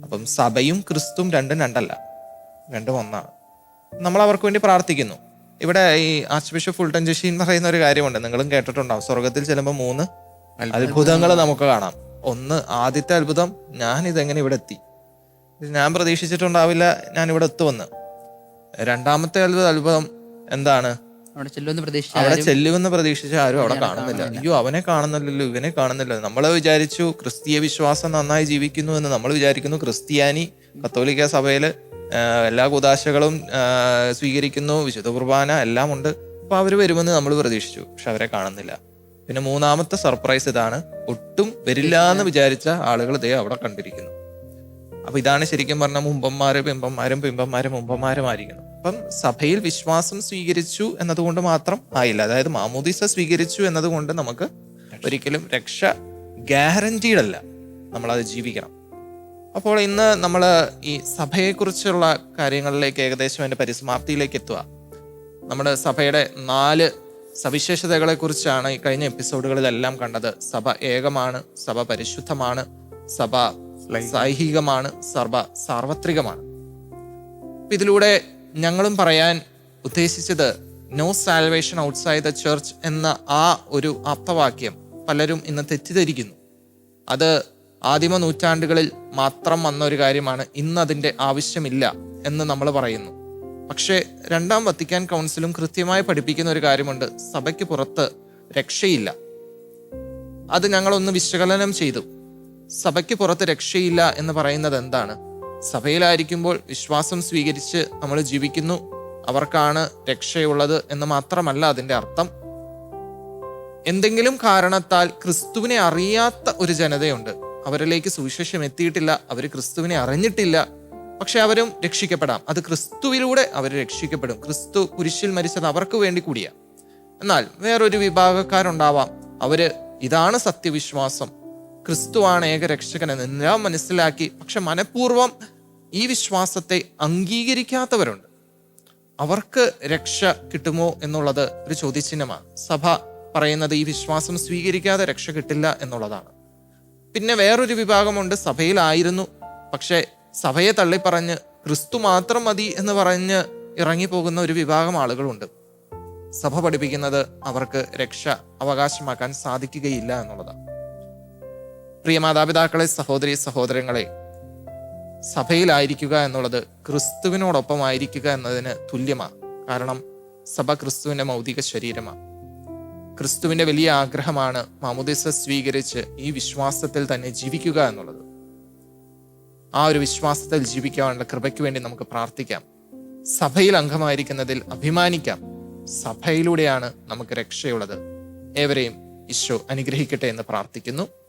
അപ്പം സഭയും ക്രിസ്തുവും രണ്ടും രണ്ടല്ല രണ്ടും ഒന്നാണ്. നമ്മൾ അവർക്ക് വേണ്ടി പ്രാർത്ഥിക്കുന്നു. ഇവിടെ ഈ ആർച്ച് ബിഷപ്പ് ഫുൾട്ടൻ ജഷി എന്ന് പറയുന്ന ഒരു കാര്യമുണ്ട്. നിങ്ങളും കേട്ടിട്ടുണ്ടാവും. സ്വർഗത്തിൽ ചെല്ലുമ്പോൾ മൂന്ന് അത്ഭുതങ്ങൾ. നമുക്ക് കാണാം. ഒന്ന് ആദ്യത്തെ അത്ഭുതം ഞാൻ ഇതെങ്ങനെ ഇവിടെ എത്തി? ഞാൻ പ്രതീക്ഷിച്ചിട്ടുണ്ടാവില്ല ഞാൻ ഇവിടെ എത്തുമെന്ന്. രണ്ടാമത്തെ അത്ഭുത അത്ഭുതം എന്താണ്? അവിടെ ചെല്ലുമെന്ന് പ്രതീക്ഷിച്ച അവിടെ ആരും ചെല്ലുമെന്ന് പ്രതീക്ഷിച്ച ആരും അവിടെ കാണുന്നില്ല. അയ്യോ അവനെ കാണുന്നില്ലല്ലോ ഇവനെ കാണുന്നില്ല നമ്മൾ വിചാരിച്ചു ക്രിസ്തീയ വിശ്വാസം നന്നായി ജീവിക്കുന്നു എന്ന് നമ്മൾ വിചാരിക്കുന്നു. ക്രിസ്ത്യാനി കത്തോലിക്ക സഭയിൽ എല്ലാ കുതാശകളും സ്വീകരിക്കുന്നു വിശുദ്ധ കുർബാന എല്ലാം ഉണ്ട്. അപ്പൊ അവർ വരുമെന്ന് നമ്മൾ പ്രതീക്ഷിച്ചു പക്ഷെ അവരെ കാണുന്നില്ല. പിന്നെ മൂന്നാമത്തെ സർപ്രൈസ് ഇതാണ്. ഒട്ടും വരില്ല എന്ന് വിചാരിച്ച ആളുകൾ ദേ അവിടെ കണ്ടിരിക്കുന്നു. അപ്പൊ ഇതാണ് ശരിക്കും പറഞ്ഞ മുമ്പന്മാര് പിമ്പന്മാരും പിമ്പന്മാരും മുമ്പന്മാരുമായിരിക്കണം അപ്പം സഭയിൽ വിശ്വാസം സ്വീകരിച്ചു എന്നതുകൊണ്ട് മാത്രം ആയില്ല. അതായത് മാമോദിസ സ്വീകരിച്ചു എന്നതുകൊണ്ട് നമുക്ക് ഒരിക്കലും രക്ഷ ഗ്യാരണ്ടീഡ് അല്ല. നമ്മളത് ജീവിക്കണം. അപ്പോൾ ഇന്ന് നമ്മൾ ഈ സഭയെക്കുറിച്ചുള്ള കാര്യങ്ങളിലേക്ക് ഏകദേശം അതിന്റെ പരിസമാപ്തിയിലേക്ക് എത്തുക. നമ്മുടെ സഭയുടെ നാല് സവിശേഷതകളെ കുറിച്ചാണ് ഈ കഴിഞ്ഞ എപ്പിസോഡുകളിലെല്ലാം കണ്ടത്. സഭ ഏകമാണ് സഭ പരിശുദ്ധമാണ് സഭ സൈഹികമാണ് സഭ സാർവത്രികമാണ്. ഇതിലൂടെ ഞങ്ങളും പറയാൻ ഉദ്ദേശിച്ചത് no salvation outside the church എന്ന ആ ഒരു ആപ്തവാക്യം പലരും ഇന്ന് തെറ്റിദ്ധരിക്കുന്നു. അത് ആദിമ നൂറ്റാണ്ടുകളിൽ മാത്രം വന്ന ഒരു കാര്യമാണ്. ഇന്ന് അതിന്റെ ആവശ്യമില്ല എന്ന് നമ്മൾ പറയുന്നു. പക്ഷേ രണ്ടാം വത്തിക്കാൻ കൗൺസിലും കൃത്യമായി പഠിപ്പിക്കുന്ന ഒരു കാര്യമുണ്ട്. സഭയ്ക്ക് പുറത്ത് രക്ഷയില്ല. അത് ഞങ്ങളൊന്ന് വിശകലനം ചെയ്തു. സഭയ്ക്ക് പുറത്ത് രക്ഷയില്ല എന്ന് പറയുന്നത് എന്താണ്? സഭയിലായിരിക്കുമ്പോൾ വിശ്വാസം സ്വീകരിച്ച് നമ്മൾ ജീവിക്കുന്നു. അവർക്കാണ് രക്ഷയുള്ളത് എന്ന് മാത്രമല്ല അതിന്റെ അർത്ഥം. എന്തെങ്കിലും കാരണത്താൽ ക്രിസ്തുവിനെ അറിയാത്ത ഒരു ജനതയുണ്ട്. അവരിലേക്ക് സുവിശേഷം എത്തിയിട്ടില്ല. അവർ ക്രിസ്തുവിനെ അറിഞ്ഞിട്ടില്ല. പക്ഷെ അവരും രക്ഷിക്കപ്പെടാം. അത് ക്രിസ്തുവിലൂടെ അവർ രക്ഷിക്കപ്പെടും. ക്രിസ്തു കുരിശിൽ മരിച്ചത് അവർക്ക് വേണ്ടി കൂടിയാണ് എന്നാൽ വേറൊരു വിഭാഗക്കാരുണ്ടാവാം. അവർ ഇതാണ് സത്യവിശ്വാസം. ക്രിസ്തുവാണ് ഏക രക്ഷകൻ ഞാൻ മനസ്സിലാക്കി. പക്ഷെ മനഃപൂർവം ഈ വിശ്വാസത്തെ അംഗീകരിക്കാത്തവരുണ്ട്. അവർക്ക് രക്ഷ കിട്ടുമോ എന്നുള്ളത് ഒരു ചോദ്യചിഹ്നമാണ്. സഭ പറയുന്നത് ഈ വിശ്വാസം സ്വീകരിക്കാതെ രക്ഷ കിട്ടില്ല എന്നുള്ളതാണ്. പിന്നെ വേറൊരു വിഭാഗമുണ്ട് സഭയിലായിരുന്നു. പക്ഷേ സഭയെ തള്ളിപ്പറഞ്ഞ് ക്രിസ്തു മാത്രം മതി എന്ന് പറഞ്ഞ് ഇറങ്ങിപ്പോകുന്ന ഒരു വിഭാഗം ആളുകളുണ്ട്. സഭ പഠിപ്പിക്കുന്നത് അവർക്ക് രക്ഷ അവകാശമാക്കാൻ സാധിക്കുകയില്ല എന്നുള്ളതാണ്. പ്രിയ മാതാപിതാക്കളെ സഹോദരി സഹോദരങ്ങളെ സഭയിലായിരിക്കുക എന്നുള്ളത് ക്രിസ്തുവിനോടൊപ്പം ആയിരിക്കുക എന്നതിന് തുല്യമാണ്. കാരണം സഭ ക്രിസ്തുവിന്റെ മൗതിക ശരീരമാണ്. ക്രിസ്തുവിന്റെ വലിയ ആഗ്രഹമാണ് മാമുദിസ സ്വീകരിച്ച് ഈ വിശ്വാസത്തിൽ തന്നെ ജീവിക്കുക എന്നുള്ളത്. ആ ഒരു വിശ്വാസത്തിൽ ജീവിക്കാനുള്ള കൃപയ്ക്ക് വേണ്ടി നമുക്ക് പ്രാർത്ഥിക്കാം. സഭയിൽ അംഗമായിരിക്കുന്നതിൽ അഭിമാനിക്കാം. സഭയിലൂടെയാണ് നമുക്ക് രക്ഷയുള്ളത്. ഏവരെയും ഈശോ അനുഗ്രഹിക്കട്ടെ എന്ന് പ്രാർത്ഥിക്കുന്നു.